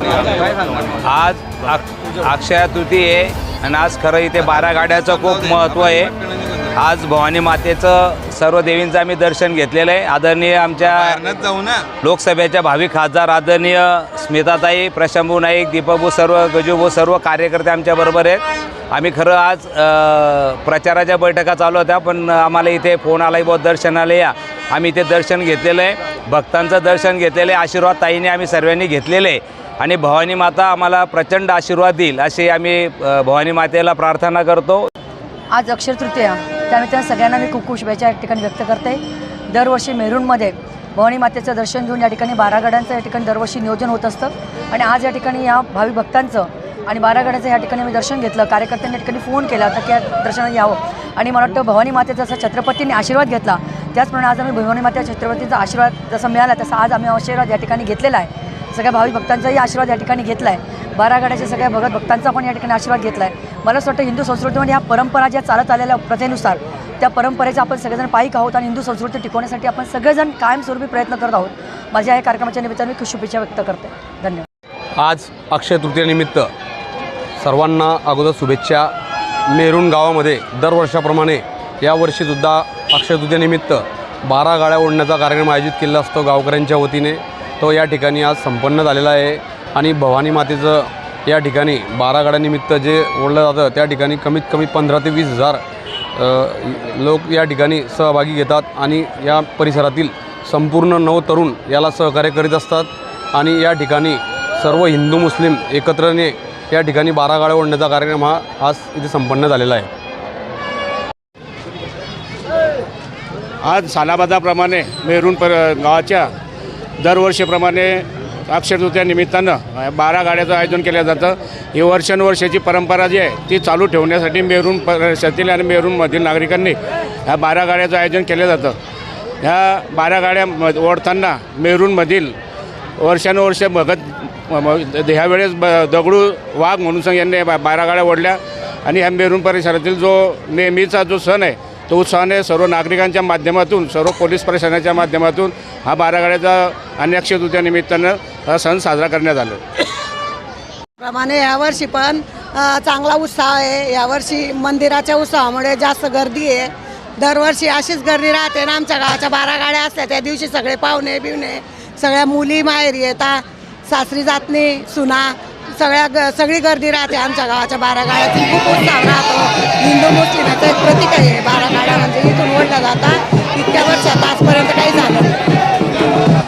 आज अक- अक्षय तृतीय आहे आणि आज खरं इथे बारा गाड्याचं खूप महत्त्व आहे. आज भवानी मातेचं सर्व देवींचं आम्ही दर्शन घेतलेलं आहे. आदरणीय आमच्या बाहेरनंच जाऊ ना. लोकसभेच्या भावी खासदार आदरणीय स्मिताताई प्रशंभू नाईक दीपकभाऊ सर्व गजूभाऊ सर्व कार्यकर्ते आमच्याबरोबर आहेत. आम्ही खरं आज प्रचाराच्या बैठका चालू होत्या पण आम्हाला इथे फोन आलाही बहुत दर्शनाला या. आम्ही इथे दर्शन घेतलेलं आहे. भक्तांचं दर्शन घेतलेलं आहे. आशीर्वाद ताईने आम्ही सर्वांनी घेतलेले आहे. आणि भवानी माता आम्हाला प्रचंड आशीर्वाद देईल अशी आम्ही भवानी मातेला प्रार्थना करतो. आज अक्षर तृतीया. त्यानिमित्तानं सगळ्यांना मी खूप खूप शुभेच्छा या ठिकाणी व्यक्त करते. दरवर्षी मेरूणमध्ये भवानी मातेचं दर्शन घेऊन या ठिकाणी बारा या ठिकाणी दरवर्षी नियोजन होत असतं. आणि आज या ठिकाणी या भावी भक्तांचं आणि बारागडाचं या ठिकाणी मी दर्शन घेतलं. कार्यकर्त्यांनी या ठिकाणी फोन केला होता की या दर्शनाला यावं. आणि मला वाटतं भवानी मातेचा जसा छत्रपतींनी आशीर्वाद घेतला त्याचप्रमाणे आज आम्ही भवानी मातेच्या छत्रपतींचा आशीर्वाद जसा मिळाला तसा आज आम्ही आशीर्वाद या ठिकाणी घेतलेला आहे. सगळ्या भाविक भक्तांचाही आशीर्वाद या ठिकाणी घेतला आहे बारागडाच्या सगळ्या भगत भक्तांचा पण या ठिकाणी आशीर्वाद घेतला आहे मला असं वाटतं हिंदू संस्कृतीमध्ये ह्या परंपरा ज्या चालत आलेल्या प्रथेनुसार त्या परंपरेचा आपण सगळेजण पाईक आहोत आणि हिंदू संस्कृती टिकवण्यासाठी आपण सगळेजण कायमस्वरूपी प्रयत्न करत आहोत. माझ्या या कार्यक्रमाच्या निमित्ताने मी खूप शुभेच्छा व्यक्त करते धन्यवाद. आज अक्षय तृतीयेनिमित्त सर्वांना अगोदर शुभेच्छा. मेरून गावामध्ये दरवर्षाप्रमाणे यावर्षीसुद्धा अक्षयतृतीयानिमित्त बारा गाड्या ओढण्याचा कार्यक्रम आयोजित केलेला असतो गावकऱ्यांच्या वतीने. तो या ठिकाणी आज संपन्न झालेला आहे आणि भवानी मातेचं या ठिकाणी बारा गाड्यानिमित्त जे ओढलं जातं त्या ठिकाणी कमीत कमी पंधरा ते वीस हजार लोक या ठिकाणी सहभागी घेतात आणि या परिसरातील संपूर्ण नऊ तरुण याला सहकार्य करीत असतात. आणि या ठिकाणी सर्व हिंदू मुस्लिम एकत्रने या ठिकाणी बारा गाड्या ओढण्याचा कार्यक्रम हा आज इथे संपन्न झालेला आहे. आज सालाबादाप्रमाणे मेरून पर गावाच्या दरवर्षीप्रमाणे अक्षरतृतीयानिमित्तानं बारा गाड्याचं आयोजन केलं जातं. ही वर्षानुवर्षाची परंपरा जी आहे ती चालू ठेवण्यासाठी मेरून परिसरातील आणि मेरूनमधील नागरिकांनी ह्या बारा गाड्याचं आयोजन केलं जातं. ह्या बारा गाड्या ओढताना मेरूनमधील वर्षानुवर्ष भगत ह्यावेळेस ब दगडू वाघ म्हणून सांग यांनी बा- बारा गाड्या ओढल्या. आणि ह्या मेरून परिसरातील जो नेहमीचा जो सण आहे तो उत्साहाने सर्व नागरिकांच्या माध्यमातून सर्व पोलीस प्रशासनाच्या माध्यमातून हा बारा गाड्याचा आणि अक्षय निमित्तानं हा सण साजरा करण्यात आला. प्रमाणे यावर्षी पण चांगला उत्साह आहे. यावर्षी मंदिराच्या उत्साहामुळे जास्त गर्दी आहे. दरवर्षी अशीच गर्दी राहते ना आमच्या गावाच्या. बारा गाड्या असल्या त्या दिवशी सगळे पाहुणे बिवणे सगळ्या मुली माहेरी येतात सासरी जातनी सुना सगळ्या ग सगळी गर्दी राहते आमच्या गावाच्या बारा गाड्यातून खूप उत्साह राहतो. हिंदू मुस्लिमाचं एक प्रतीक आहे.